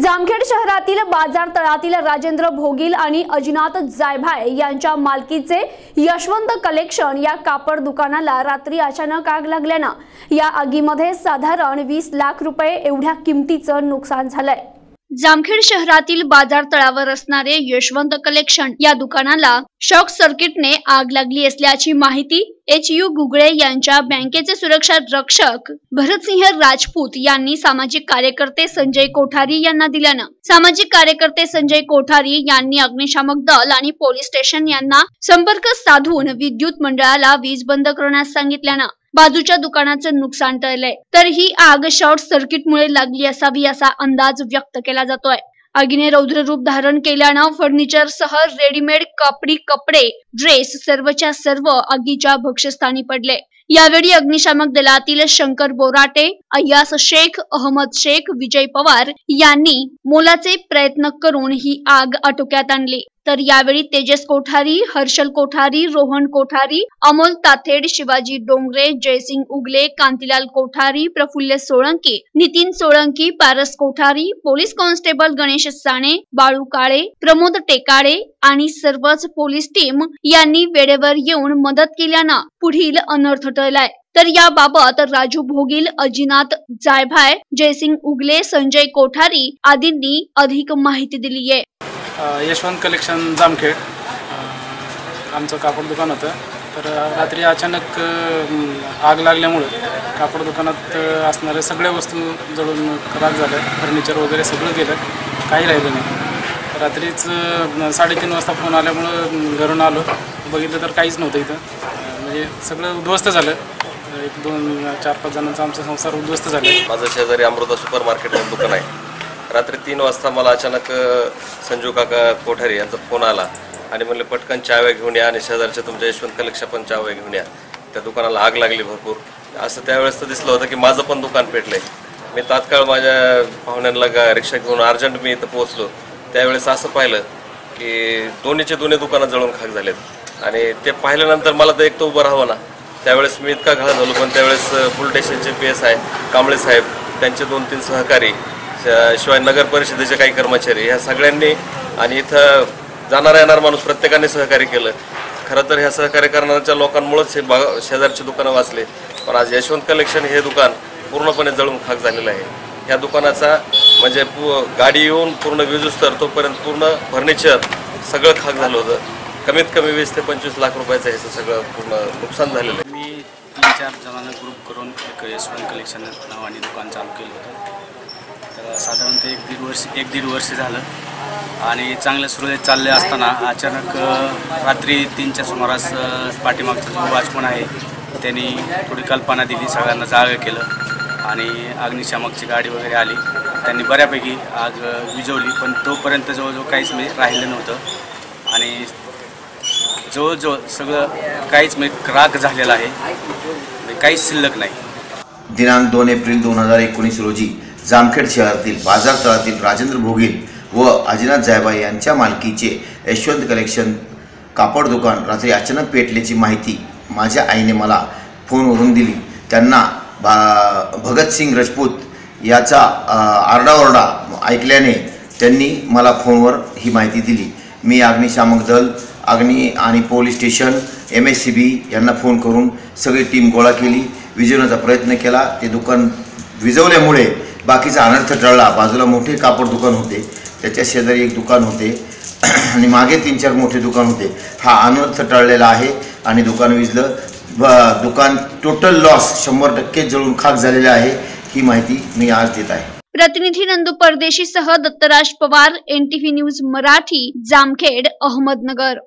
जामखेड शहरातील बाजार तळातील राजेंद्र भोगील आणि अजिनाथ जायभाय यांच्या मालकीचे यशवंत कलेक्शन या कापड दुकानाला रात्री अचानक आग लागल्यानं या आगीमध्ये साधारण वीस लाख रुपये एवढ्या किमतीचं नुकसान झालंय. जामखेड शहरातील बाजार तळावर असणारे यशवंत कलेक्शन या दुकानाला शॉक सर्किटने आग लागली असल्याची माहिती एच यू गुगळे यांच्या बँकेचे सुरक्षा रक्षक भरतसिंह राजपूत यांनी सामाजिक कार्यकर्ते संजय कोठारी यांना दिल्यानं. सामाजिक कार्यकर्ते संजय कोठारी यांनी अग्निशामक दल आणि पोलीस स्टेशन यांना संपर्क साधून विद्युत मंडळाला वीज बंद करण्यास सांगितल्यानं. बाजूच्या दुकानाचं नुकसान टळलंय. तर ही आग शॉर्ट सर्किटमुळे लागली असावी असा अंदाज व्यक्त केला जातोय. आगीने रौद्र रूप धारण केल्यानं फर्निचर सह रेडीमेड कापडी कपडे ड्रेस सर्वच्या सर्व आगीच्या भक्ष्यस्थानी पडले. यावेळी अग्निशामक दलातील शंकर बोराटे अय्यास शेख अहमद शेख विजय पवार यांनी मोलाचे प्रयत्न करून ही आग आटोक्यात आणली. तर यावेळी तेजस कोठारी हर्षल कोठारी रोहन कोठारी अमोल ताथेड शिवाजी डोंगरे जयसिंग उगले कांतीलाल कोठारी प्रफुल्ल सोळंकी नितीन सोळंकी पारस कोठारी पोलीस कॉन्स्टेबल गणेश साणे बाळू काळे प्रमोद टेकाळे आणि सर्वच पोलीस टीम यांनी वेळेवर येऊन मदत केल्यानं पुढील अनर्थ टळलाय. तर याबाबत राजू भोगील अजिनाथ जायभाय जयसिंग उगले संजय कोठारी आदींनी अधिक माहिती दिली आहे यशवंत कलेक्शन जामखेड. आमचं कापड दुकान होतं. तर रात्री अचानक आग लागल्यामुळं कापड दुकानात असणाऱ्या सगळ्या वस्तू जळून खराब झाल्या. फर्निचर वगैरे सगळं गेलं. काही राहिलं नाही. रात्रीच साडेतीन वाजता फोन आल्यामुळं घरून आलो. बघितलं तर काहीच नव्हतं इथं. म्हणजे सगळं उद्ध्वस्त झालं. एक दोन चार पाच जणांचा आमचा संसार उद्ध्वस्त झाला. माझं शेजारी अमृता सुपर मार्केट दुकान आहे. रात्री तीन वाजता मला अचानक संजू काका कोठारी यांचा फोन आला आणि म्हणले पटकन चाव्या घेऊन या आणि शेजारच्या तुमच्या यशवंत कलेक्शन पण चाव्या घेऊन या. त्या दुकानाला आग लागली भरपूर. असं त्यावेळेस तर दिसलं होतं की माझं पण दुकान पेटलंय. मी तात्काळ माझ्या पाहुण्यांना गा रिक्षा घेऊन अर्जंट मी इथं पोहोचलो. त्यावेळेस असं पाहिलं की दोन्हीचे दोन्ही दुकानं जळून खाक झालेत. आणि ते पाहिल्यानंतर मला तर एक तर उभं राहावं ना. त्यावेळेस मी इतका घाळ झालो पण त्यावेळेस पोलीस स्टेशनचे पी एस आहे कांबळे साहेब त्यांचे दोन तीन सहकारी शिवाय नगर परिषदेचे काही कर्मचारी ह्या सगळ्यांनी आणि इथं जाणारा येणार माणूस प्रत्येकाने सहकार्य केलं. खरं तर ह्या सहकार्य करणाऱ्या लोकांमुळेच हे बा शेजारची दुकानं वाचले. पण आज यशवंत कलेक्शन हे दुकान पूर्णपणे जळून खाक झालेलं आहे. ह्या दुकानाचा म्हणजे पु गाडी येऊन पूर्ण विजूस तर तोपर्यंत पूर्ण फर्निचर सगळं खाक झालं होतं. कमीत कमी वीस ते पंचवीस लाख रुपयाचं ह्याचं सगळं पूर्ण नुकसान झालेलं आहे. मी तीन चार जणांना ग्रुप करून एक यशवंत कलेक्शन नावाने दुकान चालू केलं होतं. साधारणतः एक दीड वर्ष एक दीड वर्ष झालं. आणि चांगलं सुरळीत चालले असताना अचानक रात्री तीनच्या सुमारास पाठीमागचा जो वाचपण आहे त्यांनी थोडी कल्पना दिली सगळ्यांना जागं केलं आणि अग्निशामकची गाडी वगैरे आली. त्यांनी बऱ्यापैकी आग विजवली विझवली पण तोपर्यंत जवळजवळ काहीच म्हणजे राहिलं नव्हतं. आणि जवळजवळ सगळं काहीच म्हणजे राग झालेलं आहे. म्हणजे काहीच शिल्लक नाही. दिनांक दोन एप्रिल दोन हजार एकोणीस रोजी जामखेड शहरातील बाजार तळातील राजेंद्र भोगील व अजिनाथ जायबाई यांच्या मालकीचे यशवंत कलेक्शन कापड दुकान रात्री अचानक पेटल्याची माहिती माझ्या आईने मला फोनवरून दिली. त्यांना भा भगतसिंग राजपूत याचा आरडाओरडा ऐकल्याने त्यांनी मला फोनवर ही माहिती दिली. मी अग्निशामक दल अग्नी आणि police station M S C B यांना फोन करून सगळी टीम गोळा केली. विजवण्याचा प्रयत्न केला. ते दुकान विजवल्यामुळे बाकीचा अनर्थ टळला बाजूला मोठे कापड दुकान होते. त्याच्या शेजारी एक दुकान होते. आणि मागे तीन चार मोठे दुकान होते. हा अनर्थ टळलेला आहे आणि दुकान विजलं. ब- दुकान टोटल लॉस शंभर टक्के जळून खाक झालेले आहे ही माहिती मी आज देत आहे. प्रतिनिधी नंदू परदेशी सह दत्तराज पवार एनटीव्ही न्यूज मराठी जामखेड अहमदनगर.